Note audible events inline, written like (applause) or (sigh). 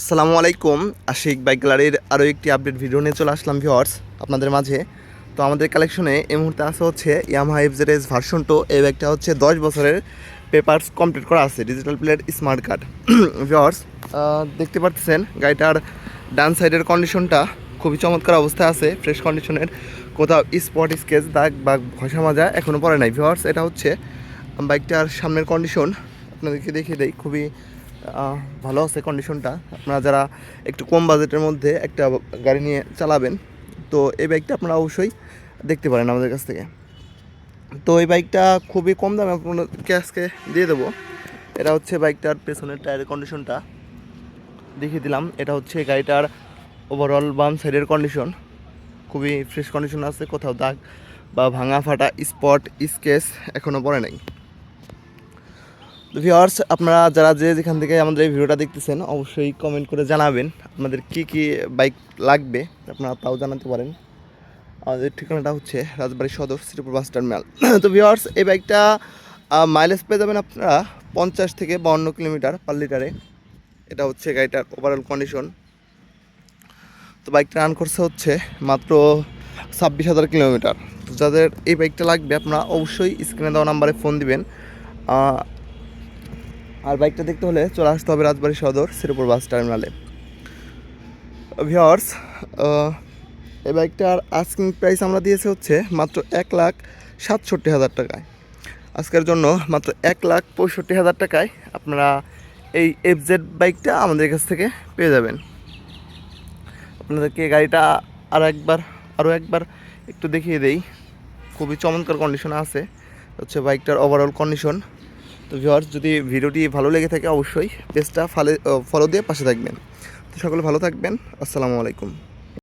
আসসালামু আলাইকুম। আশিক বাইক গ্যালারির আরও একটি আপডেট ভিডিও নিয়ে চলে আসলাম ভিওয়ার্স আপনাদের মাঝে। তো আমাদের কালেকশনে এই মুহূর্তে আসা হচ্ছে Yamaha FZ S version two এই ব্যাগটা হচ্ছে দশ বছরের পেপারস কমপ্লিট করা আছে digital plate smart card viewers দেখতে পাচ্ছেন গাড়িটার ডান সাইডের কন্ডিশনটা খুবই চমৎকার অবস্থায় আছে। ফ্রেশ কন্ডিশনের কোথাও স্পট স্কেচ দাগ বা ঘষা, মাজা এখনও পরে নাই। ভিওয়ার্স এটা হচ্ছে বাইকটার সামনের কন্ডিশন আপনাদেরকে দেখিয়ে দেয় খুবই ভালো আছে কন্ডিশনটা আপনারা যারা একটু কম বাজেটের মধ্যে একটা গাড়ি নিয়ে চালাবেন, তো এই বাইকটা আপনারা অবশ্যই দেখতে পারেন আমাদের কাছ থেকে। তো এই বাইকটা খুবই কম দামে আপনাদেরকে আজকে দিয়ে দেবো। এটা হচ্ছে বাইকটার পেছনের টায়ারের কন্ডিশনটা দেখিয়ে দিলাম, এটা হচ্ছে গাড়িটার ওভারঅল বাম সাইডের কন্ডিশন খুবই ফ্রেশ কন্ডিশন আছে, কোথাও দাগ বা ভাঙা ফাটা স্পট স্কেচ এখনও পড়ে নাই। তো ভিওয়ার্স আপনারা যারা যে যেখান থেকে আমাদের এই ভিডিওটা দেখতেছেন, অবশ্যই কমেন্ট করে জানাবেন আপনাদের কি কি বাইক লাগবে, আপনারা তাও জানাতে পারেন। আমাদের ঠিকানাটা হচ্ছে রাজবাড়ি সদর, শ্রীপুর বাস টার্মিনাল। (clears throat) তো ভিওয়ার্স এই বাইকটা মাইলেজ পেয়ে যাবেন আপনারা পঞ্চাশ থেকে বাউন্ন কিলোমিটার পার লিটারে এটা হচ্ছে গাড়িটার ওভারঅল কন্ডিশন তো বাইকটা রান করছে হচ্ছে মাত্র ছাব্বিশ হাজার কিলোমিটার। তো যাদের এই বাইকটা লাগবে, আপনারা অবশ্যই স্ক্রিনে দেওয়া নাম্বারে ফোন দিবেন। আর বাইকটা দেখতে হলে চলে আসতে হবে রাজবাড়ি সদর শ্রীপুর বাস টার্মিনালে। ভিওর্স এই বাইকটার আস্কিং প্রাইস আমরা দিয়েছি হচ্ছে মাত্র এক লাখ সাতষট্টি হাজার টাকায়। আজকের জন্য মাত্র এক লাখ পঁয়ষট্টি হাজার টাকায় আপনারা এই এফজেড বাইকটা আমাদের কাছ থেকে পেয়ে যাবেন। আপনাদেরকে গাড়িটা আর একবার আরও একবার একটু দেখিয়ে দেই। খুবই চমৎকার কন্ডিশনে আছে। হচ্ছে বাইকটার ওভারঅল কন্ডিশন তো ভিওয়ার্স যদি ভিডিওটি ভালো লেগে থাকে অবশ্যই পেজটা ফলো ফলো দিয়ে পাশে থাকবেন। তো সকলে ভালো থাকবেন, আসসালামু আলাইকুম।